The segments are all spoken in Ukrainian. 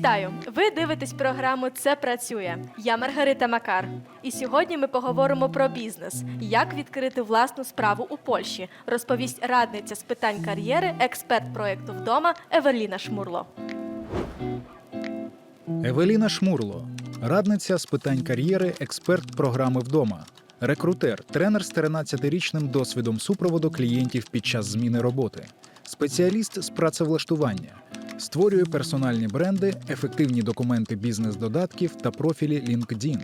Вітаю! Ви дивитесь програму Це працює. Я Маргарита Макар. І сьогодні ми поговоримо про бізнес, як відкрити власну справу у Польщі, розповість радниця з питань кар'єри, експерт проєкту вдома Евеліна Шмурло. Евеліна Шмурло, радниця з питань кар'єри, експерт програми вдома, рекрутер, тренер з 13-річним досвідом супроводу клієнтів під час зміни роботи, спеціаліст з працевлаштування, створює персональні бренди, ефективні документи бізнес-додатків та профілі LinkedIn.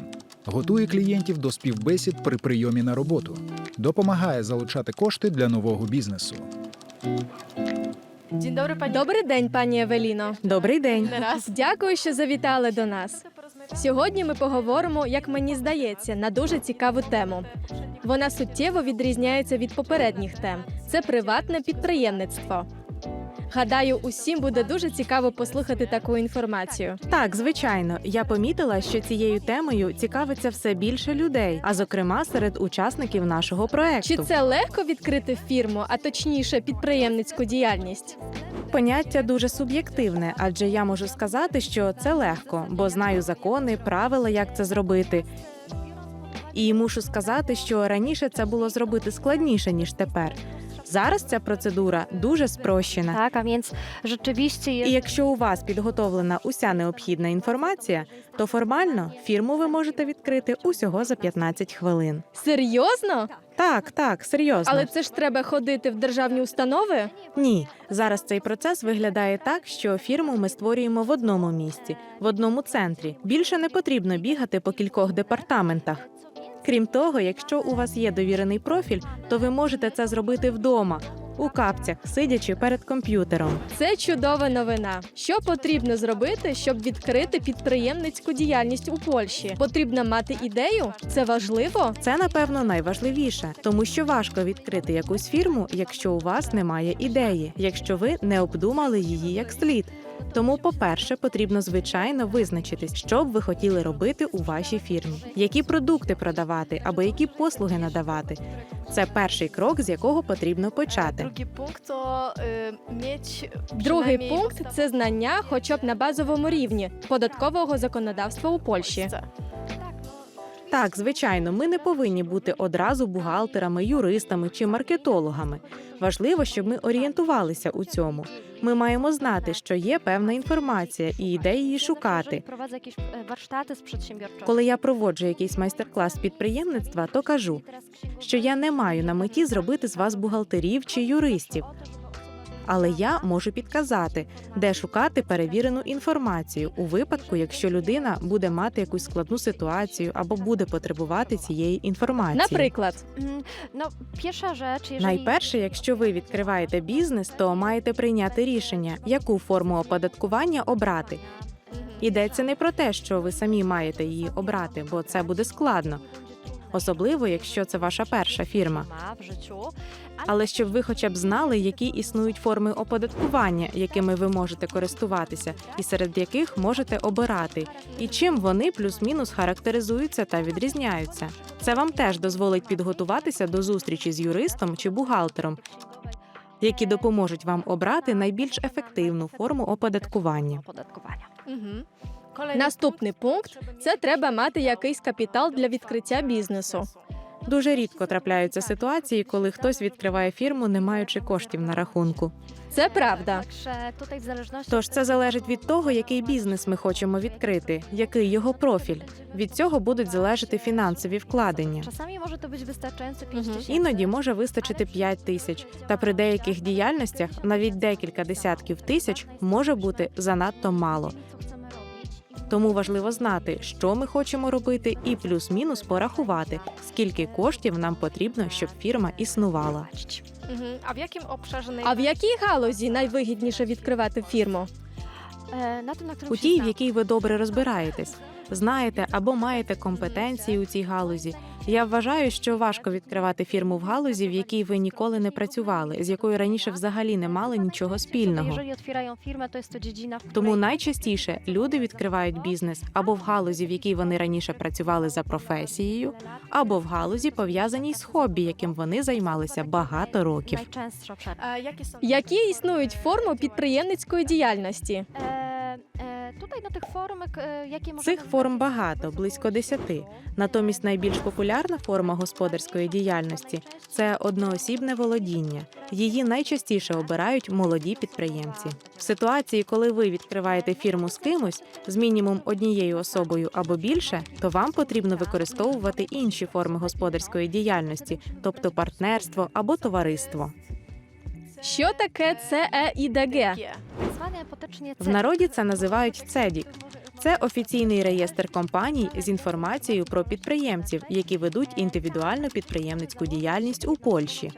Готує клієнтів до співбесід при прийомі на роботу, допомагає залучати кошти для нового бізнесу. Добрий, день, пані Евеліно. Добрий день. Дякую, що завітали до нас. Сьогодні ми поговоримо, як мені здається, на дуже цікаву тему. Вона суттєво відрізняється від попередніх тем. Це приватне підприємництво. Гадаю, усім буде дуже цікаво послухати таку інформацію. Так, звичайно, я помітила, що цією темою цікавиться все більше людей, а зокрема серед учасників нашого проекту. Чи це легко відкрити фірму, а точніше підприємницьку діяльність? поняття дуже суб'єктивне, адже я можу сказати, що це легко, бо знаю закони, правила, як це зробити. І мушу сказати, що раніше це було зробити складніше ніж тепер. Зараз ця процедура дуже спрощена. Tak, a więc rzeczywiście І якщо у вас підготовлена уся необхідна інформація, то формально фірму ви можете відкрити усього за 15 хвилин. Серйозно? Так, так, серйозно. Але це ж треба ходити в державні установи? Ні, зараз цей процес виглядає так, що фірму ми створюємо в одному місці, в одному центрі. Більше не потрібно бігати по кількох департаментах. Крім того, якщо у вас є довірений профіль, то ви можете це зробити вдома, у капцях, сидячи перед комп'ютером. Це чудова новина. Що потрібно зробити, щоб відкрити підприємницьку діяльність у Польщі? Потрібно мати ідею? Це важливо? Це напевно найважливіше, тому що важко відкрити якусь фірму, якщо у вас немає ідеї, якщо ви не обдумали її як слід. Тому, по-перше, потрібно звичайно визначитись, що б ви хотіли робити у вашій фірмі, які продукти продавати або які послуги надавати. Це перший крок, з якого потрібно почати. Другий пункт то е, міч Другий пункт це знання, хоча б на базовому рівні податкового законодавства у Польщі. Так, звичайно, ми не повинні бути одразу бухгалтерами, юристами чи маркетологами. Важливо, щоб ми орієнтувалися у цьому. Ми маємо знати, що є певна інформація і де її шукати. Коли я проводжу якийсь майстер-клас підприємництва, то кажу, що я не маю на меті зробити з вас бухгалтерів чи юристів, але я можу підказати, де шукати перевірену інформацію у випадку, якщо людина буде мати якусь складну ситуацію або буде потребувати цієї інформації. Наприклад, jeżeli... Найперше, якщо ви відкриваєте бізнес, то маєте прийняти рішення, яку форму оподаткування обрати. Йдеться не про те, що ви самі маєте її обрати, бо це буде складно, особливо якщо це ваша перша фірма. Але щоб ви хоча б знали, які існують форми оподаткування, якими ви можете користуватися, і серед яких можете обирати, і чим вони плюс-мінус характеризуються та відрізняються. Це вам теж дозволить підготуватися до зустрічі з юристом чи бухгалтером, які допоможуть вам обрати найбільш ефективну форму оподаткування. opodatkowania. Наступний пункт це треба мати якийсь капітал для відкриття бізнесу. Дуже рідко трапляються ситуації, коли хтось відкриває фірму, не маючи коштів на рахунку. Це правда. Тож це залежить від того, який бізнес ми хочемо відкрити, який його профіль. Від цього будуть залежати фінансові вкладення. czasami może to być wystarczające 5 tysięcy. Іноді може вистачити 5 тисяч, та при деяких діяльностях навіть декілька десятків тисяч може бути занадто мало. Тому важливо знати, що ми хочемо робити, і плюс-мінус порахувати, скільки коштів нам потрібно, щоб фірма існувала. А в якому обшарze А в якій галузі найвигідніше відкривати фірму? e, на na У тій, в якій ви добре розбираєтесь, знаєте або маєте компетенції у цій галузі. Я вважаю, що важко відкривати фірму в галузі, в якій ви ніколи не працювали, з якою раніше взагалі не мали нічого спільного. Тому найчастіше люди відкривають бізнес або в галузі, в якій вони раніше працювали за професією, або в галузі пов'язаній з хобі, яким вони займалися багато років. Які існують форми підприємницької діяльності? Цих форм багато, близько десяти. Натомість найбільш популярна форма господарської діяльності це одноосібне володіння. Її найчастіше обирають молоді підприємці. В ситуації, коли ви відкриваєте фірму з кимось з мінімум однією особою або більше, то вам потрібно використовувати інші форми господарської діяльності, тобто партнерство або товариство. Що таке ЦЕІДГ? В народі це називають цедік. Це офіційний реєстр компаній з інформацією про підприємців, які ведуть індивідуальну підприємницьку діяльність у Польщі.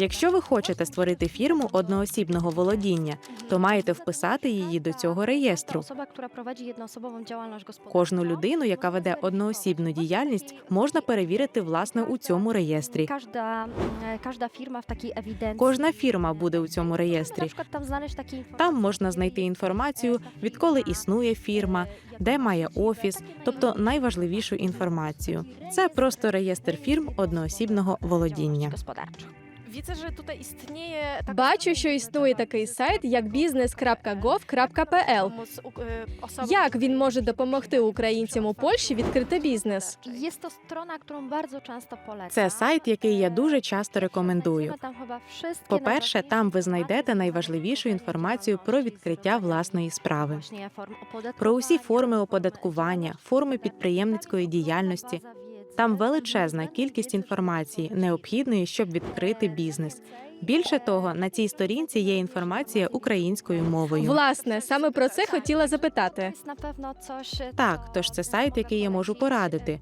Якщо ви хочете створити фірму одноосібного володіння, то маєте вписати її до цього реєстру. Кожну людину, яка веде одноосібну діяльність, можна перевірити власне у цьому реєстрі. Кожна фірма буде у цьому реєстрі. Там можна знайти інформацію, відколи існує фірма, де має офіс, тобто найважливішу інформацію. Це просто реєстр фірм одноосібного володіння. Widzę, że tutaj istnieje Бачу, що існує такий сайт, як y, osobom, Як він може допомогти українцям у Польщі відкрити бізнес? Jest to strona, którą bardzo często. Це сайт, який я дуже часто рекомендую. Tam По-перше, там ви знайдете найважливішу інформацію про відкриття власної справи, про усі форми оподаткування, форми підприємницької діяльності. Там величезна кількість інформації, необхідної, щоб відкрити бізнес. Більше того, на цій сторінці є інформація українською мовою. Власне, саме про це хотіла запитати. E, Так, тож це сайт, який я можу порадити.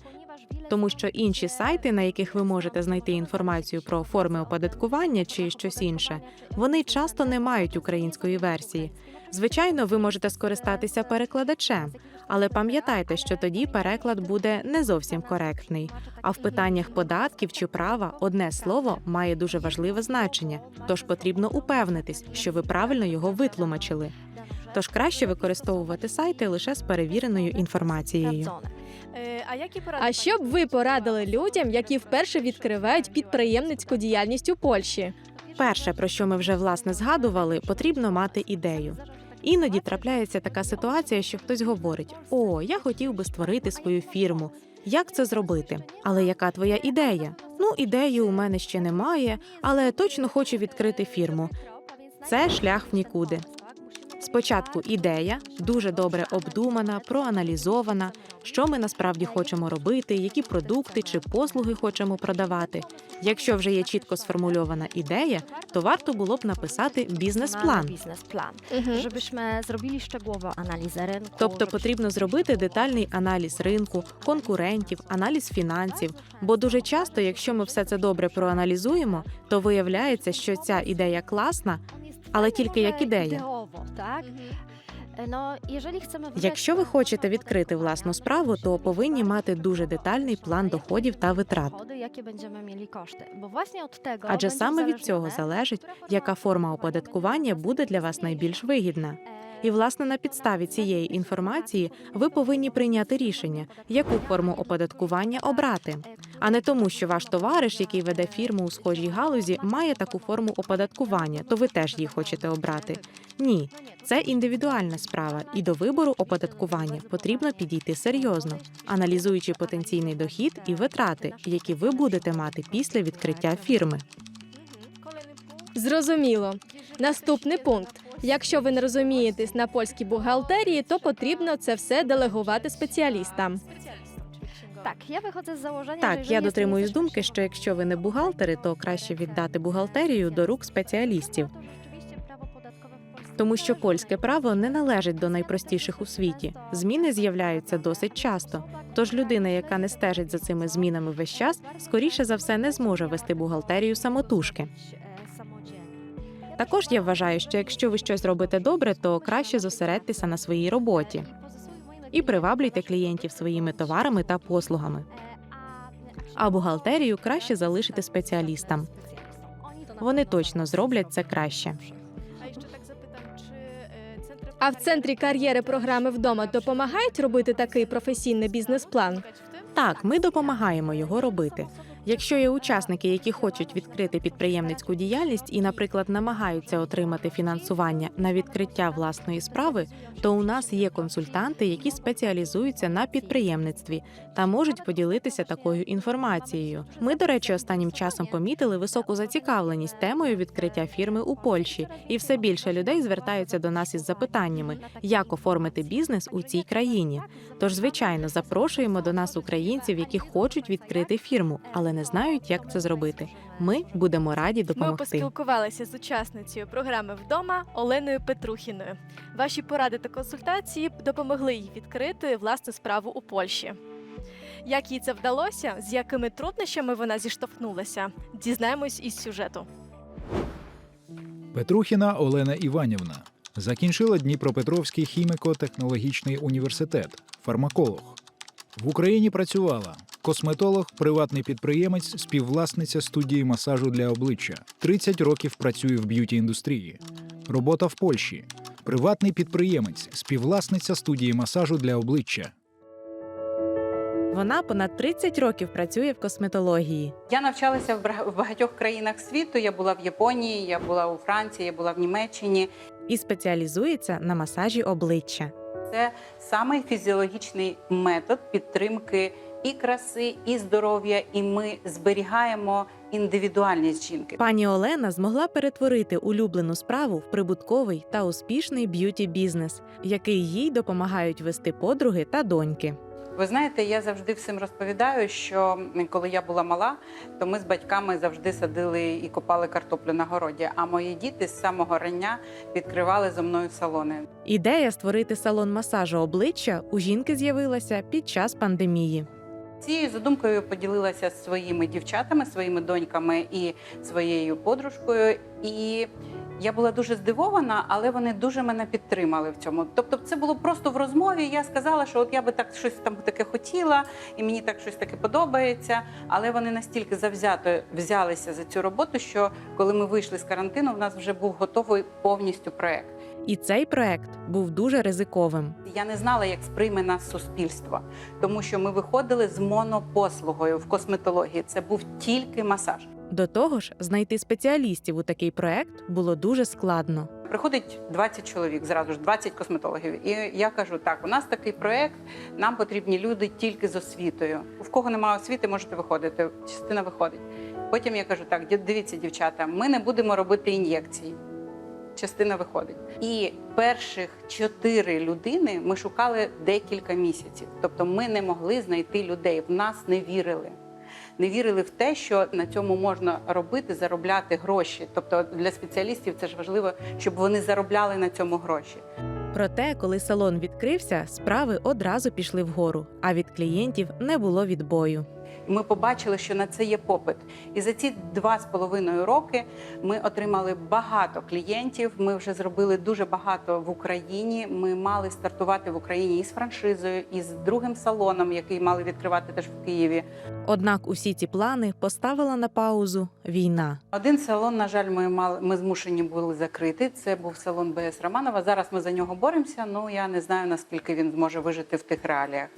Тому що інші сайти, на яких ви можете знайти інформацію про форми оподаткування чи щось інше, вони часто не мають української версії. Звичайно, ви можете скористатися перекладачем, але пам'ятайте, що тоді переклад буде не зовсім коректний. А в питаннях податків чи права одне слово має дуже важливе значення, тож потрібно упевнитись, що ви правильно його витлумачили. Тож краще використовувати сайти лише з перевіреною інформацією. sprawdzone. Y, A А що б ви порадили людям, які вперше відкривають підприємницьку діяльність у Польщі? Перше, про що ми вже власне згадували, потрібно мати ідею. Іноді трапляється така ситуація, що хтось говорить: О, я хотів би створити свою фірму. Як це зробити? Але яка твоя ідея? Ну, ідеї у мене ще немає, але точно хочу відкрити фірму. Це шлях в нікуди. Спочатку ідея дуже добре обдумана, проаналізована, що ми насправді хочемо робити, які продукти чи послуги хочемо продавати. Якщо вже є чітко сформульована ідея, то варто було б написати бізнес-план. Biznesplan. Угу. Żebyśmy zrobili szczegółową analizę rynku. Тобто потрібно зробити детальний аналіз ринку, конкурентів, аналіз фінансів. Бо дуже часто, якщо ми все це добре проаналізуємо, то виявляється, що ця ідея класна, але тільки як ідея. Chcemy wybrać Якщо ви хочете відкрити власну справу, то повинні мати дуже детальний план доходів та витрат. Адже саме від цього залежить, яка форма оподаткування буде для вас найбільш вигідна. І власне на підставі цієї інформації ви повинні прийняти рішення, яку форму оподаткування обрати, а не тому, що ваш товариш, який веде фірму у схожій галузі, має таку форму оподаткування, то ви теж її хочете обрати. Ні, це індивідуальна справа, і до вибору оподаткування потрібно підійти серйозно, аналізуючи потенційний дохід і витрати, які ви будете мати після відкриття фірми. Зрозуміло. Наступний пункт. Якщо ви не розумієтесь на польській бухгалтерії, то потрібно це все делегувати спеціалістам. Ja wychodzę z założenia, że Так, я дотримуюсь думки, що якщо ви не бухгалтери, то краще віддати бухгалтерію до рук спеціалістів, тому що польське право не належить до найпростіших у світі. Зміни з'являються досить часто. Тож людина, яка не стежить за цими змінами весь час, скоріше за все не зможе вести бухгалтерію самотужки. Також я вважаю, що якщо ви щось робите добре, то краще зосередьтеся на своїй роботі і приваблюйте клієнтів своїми товарами та послугами. А бухгалтерію краще залишити спеціалістам. Вони точно зроблять це краще. А в центрі кар'єри програми вдома допомагають робити такий професійний бізнес-план. Так, ми допомагаємо його робити. Якщо є учасники, які хочуть відкрити підприємницьку діяльність і, наприклад, намагаються отримати фінансування на відкриття власної справи, то у нас є консультанти, які спеціалізуються на підприємництві та можуть поділитися такою інформацією. Ми, до речі, останнім часом помітили високу зацікавленість темою відкриття фірми у Польщі, і все більше людей звертаються до нас із запитаннями, як оформити бізнес у цій країні. Тож, звичайно, запрошуємо до нас українців, які хочуть відкрити фірму, але не знають, як це зробити. Ми будемо раді Ми поспілкувалися з учасницею програми вдома Оленою Петрухіною. Ваші поради та консультації допомогли їй відкрити власну справу у Польщі. Як їй це вдалося, з якими труднощами вона зіштовхнулася, дізнаємось із сюжету. Петрухіна Олена Іванівна закінчила Дніпропетровський хіміко-технологічний університет, фармаколог. В Україні працювала косметолог, приватний підприємець, співвласниця студії масажу для обличчя. 30 років працює в б'юті індустрії. Робота в Польщі. Приватний підприємець, співвласниця студії масажу для обличчя. Вона понад 30 років працює в косметології. Я навчалася в багатьох країнах світу. Я була в Японії, я була у Франції, я була в Німеччині. і спеціалізується на масажі обличчя. Це самий фізіологічний метод підтримки і краси, і здоров'я. І ми зберігаємо індивідуальність жінки. Пані Олена змогла перетворити улюблену справу в прибутковий та успішний б'юті бізнес, який їй допомагають вести подруги та доньки. Ви знаєте, я завжди всім розповідаю, що коли я була мала, то ми з батьками завжди садили і копали картоплю на городі. А мої діти з самого рання відкривали зо мною салони. Ідея створити салон масажу обличчя у жінки з'явилася під час пандемії. Цією задумкою поділилася зі своїми дівчатами, своїми доньками і своєю подружкою. І я була дуже здивована, але вони дуже мене підтримали в цьому. Тобто, це було просто в розмові. Я сказала, що от я би так щось там таке хотіла, і мені так щось таке подобається. Але вони настільки завзято взялися за цю роботу, що коли ми вийшли з карантину, в нас вже був готовий повністю проект. І цей проект був дуже ризиковим. Я не знала, як сприйме нас суспільство, тому що ми виходили з монопослугою в косметології. Це був тільки масаж. До того ж, знайти спеціалістів у такий проект було дуже складно. Приходить 20 чоловік, зразу ж 20 косметологів. І я кажу: так, у нас такий проект, нам потрібні люди тільки з освітою. В кого немає освіти, можете виходити. Частина виходить. Потім я кажу: так, дивіться, дівчата, ми не будемо робити ін'єкції. Частина виходить. І перших чотири людини ми шукали декілька місяців. Тобто ми не могли знайти людей. В нас не вірили. Не вірили в те, що на цьому можна робити, заробляти гроші. Тобто для спеціалістів це ж важливо, щоб вони заробляли на цьому гроші. Проте, коли салон відкрився, справи одразу пішли вгору, а від клієнтів не було відбою. Ми побачили, що на це є попит. І за ці два з половиною роки ми отримали багато клієнтів. Ми вже зробили дуже багато в Україні. Ми мали стартувати в Україні із франшизою, і з другим салоном, який мали відкривати теж в Києві. Однак усі ці плани поставила на паузу війна. Один салон, на жаль, ми мали ми змушені були закрити. Це був салон БС Романова. Зараз ми за нього боремося. Ну я не знаю наскільки він зможе вижити в тих реаліях.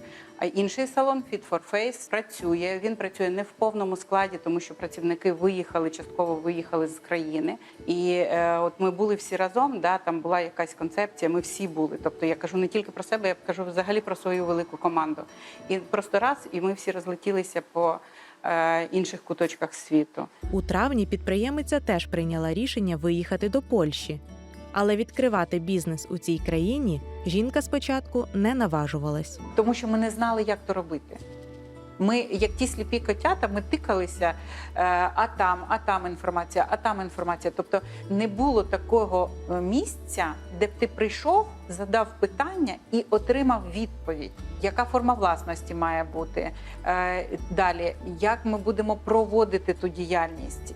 А інший салон Fit for Face працює. Він працює не в повному складі, тому що працівники виїхали, частково виїхали з країни. І е, от ми були всі разом. Да, там була якась концепція. Ми всі були. Тобто я кажу не тільки про себе, я кажу взагалі про свою велику команду. І просто раз, і ми всі розлетілися по е, інших куточках світу. У травні підприємиця теж прийняла рішення виїхати до Польщі. Але відкривати бізнес у цій країні жінка спочатку не наважувалась. тому що ми не знали, як то робити. Ми, як ті сліпі котята, ми тикалися, е, а там, а там інформація, а там інформація. Тобто не було такого е, місця, де б ти прийшов, задав питання і отримав відповідь, яка форма власності має бути. Е, Далі, як ми будемо проводити ту діяльність,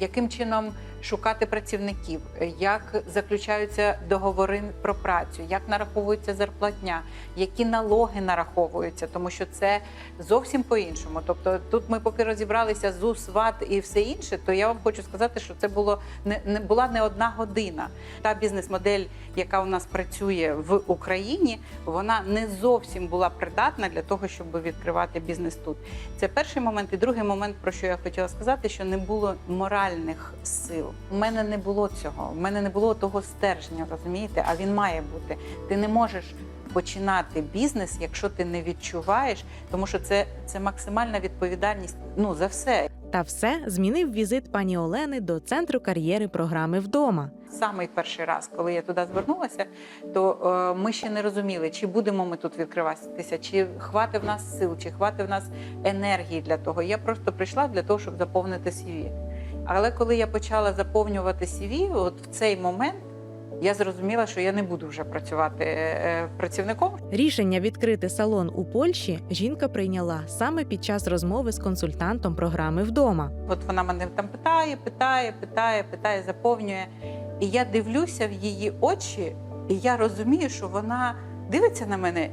яким чином шукати працівників, як заключаються договори про працю, як нараховується зарплатня, які налоги нараховуються, тому що це зовсім по-іншому. Тобто, тут ми поки розібралися з УСВАТ і все інше, то я вам хочу сказати, що це було не, не була не одна година. Та бізнес-модель, яка у нас працює в Україні, вона не зовсім була придатна для того, щоб відкривати бізнес тут. Це перший момент. І другий момент, про що я хотіла сказати, що не було моральних сил. У мене не було цього. У мене не було того стержня, розумієте? А він має бути. Ти не можеш починати бізнес, якщо ти не відчуваєш, тому що це, це максимальна відповідальність ну за все. Та все змінив візит пані Олени до центру кар'єри програми вдома. Самий перший раз, коли я туди звернулася, то е, ми ще не розуміли, чи будемо ми тут відкриватися, чи хватить в нас сил, чи хватить в нас енергії для того. Я просто прийшла для того, щоб заповнити CV. Але коли я почала заповнювати CV, от в цей момент я зрозуміла, що я не буду вже працювати е, працівником. Рішення відкрити салон у Польщі жінка прийняла саме під час розмови з консультантом програми вдома. От вона мене там питає, питає, питає, питає, заповнює. І я дивлюся в її очі, і я розумію, що вона дивиться на мене.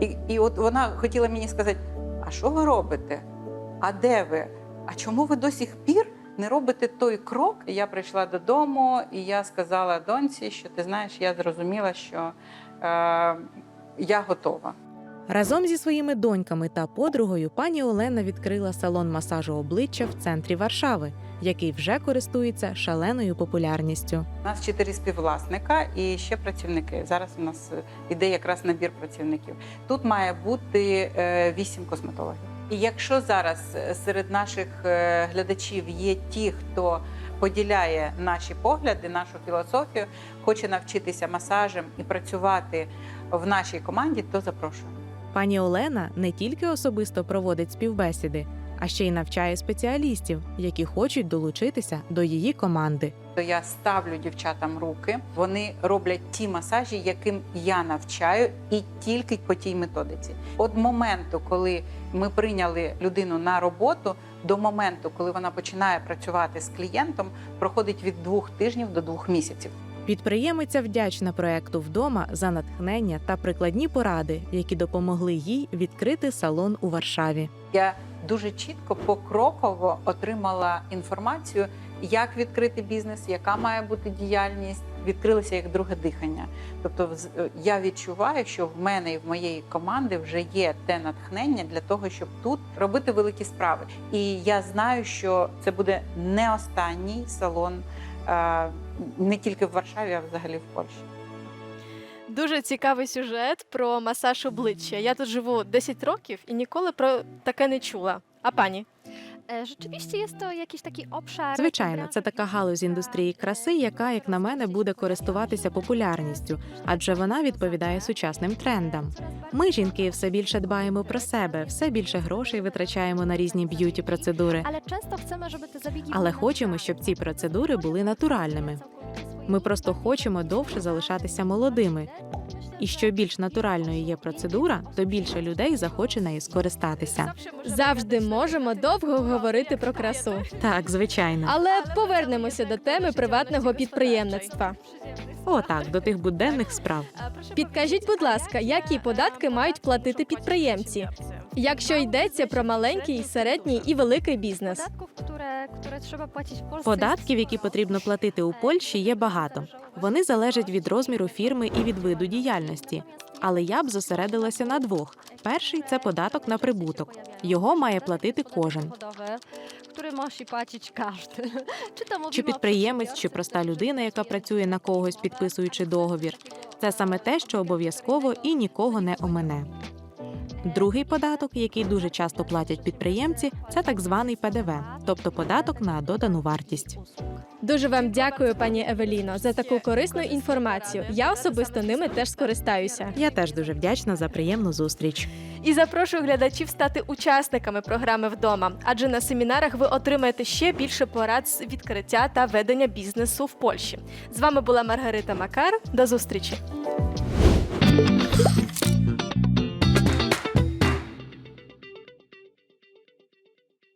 І, і от вона хотіла мені сказати: а що ви робите? А де ви? А чому ви до сих пір не робите той крок? Я прийшла додому, і я сказала доньці, що ти знаєш, я зрозуміла, що е, я готова. Разом зі своїми доньками та подругою пані Олена відкрила салон масажу обличчя в центрі Варшави, який вже користується шаленою популярністю. У нас чотири співвласника і ще працівники. Зараз у нас е, іде якраз набір працівників. Тут має бути е, вісім косметологів. І якщо зараз е, серед наших е, глядачів є ті, хто поділяє наші погляди, нашу філософію, хоче навчитися масажем і працювати в нашій команді, то запрошую. Пані Олена не тільки особисто проводить співбесіди, а ще й навчає спеціалістів, які хочуть долучитися до її команди. Я ставлю дівчатам руки. Вони роблять ті масажі, яким я навчаю, і тільки по тій методиці. От моменту, коли ми прийняли людину на роботу, до моменту, коли вона починає працювати з клієнтом, проходить від двох тижнів до двох місяців. Підприємиця вдячна проекту вдома за натхнення та прикладні поради, які допомогли їй відкрити салон у Варшаві. Я дуже чітко покроково отримала інформацію, як відкрити бізнес, яка має бути діяльність. Відкрилося як друге дихання. Тобто, е, я відчуваю, що в мене і в моєї команди вже є те натхнення для того, щоб тут робити великі справи. І я знаю, що це буде не останній салон е, не тільки в Варшаві, а взагалі в Польщі. Дуже цікавий сюжет про масаж обличчя. Я тут живу 10 років і ніколи про таке не чула. А пані? E, Rzeczywiście jest to jakiś taki obszar. Звичайно, це така галузь індустрії краси, яка, як на мене, буде користуватися популярністю, адже вона відповідає сучасним трендам. Ми, жінки, все більше дбаємо про себе, все більше грошей витрачаємо на різні б'юті процедури. Często chcemy, żeby te zabiegi Але хочемо, щоб ці процедури були натуральними. Ми просто хочемо довше залишатися молодими. І що більш натуральною є процедура, то більше людей захоче нею скористатися. Завжди можемо довго говорити про красу. Так, звичайно. Але повернемося до теми приватного підприємництва. О, так, до тих буденних справ. Підкажіть, будь ласка, які податки мають платити підприємці, якщо йдеться про маленький, середній і великий бізнес? Податків, які потрібно платити у Польщі, є багато. Вони залежать від розміру фірми і від виду діяльності. Але я б зосередилася на двох: перший це податок на прибуток. Його має платити кожен. Чи підприємець, чи проста людина, яка працює на когось, підписуючи договір. Це саме те, що обов'язково і нікого не омине. Другий податок, який дуже часто платять підприємці, це так званий ПДВ, тобто податок на додану вартість. Дуже вам дякую, пані Евеліно, за таку корисну інформацію. Я особисто ними теж скористаюся. Я теж дуже вдячна за приємну зустріч. І запрошую глядачів стати учасниками програми вдома, адже на семінарах ви отримаєте ще більше порад з відкриття та ведення бізнесу в Польщі. З вами була Маргарита Макар. До зустрічі!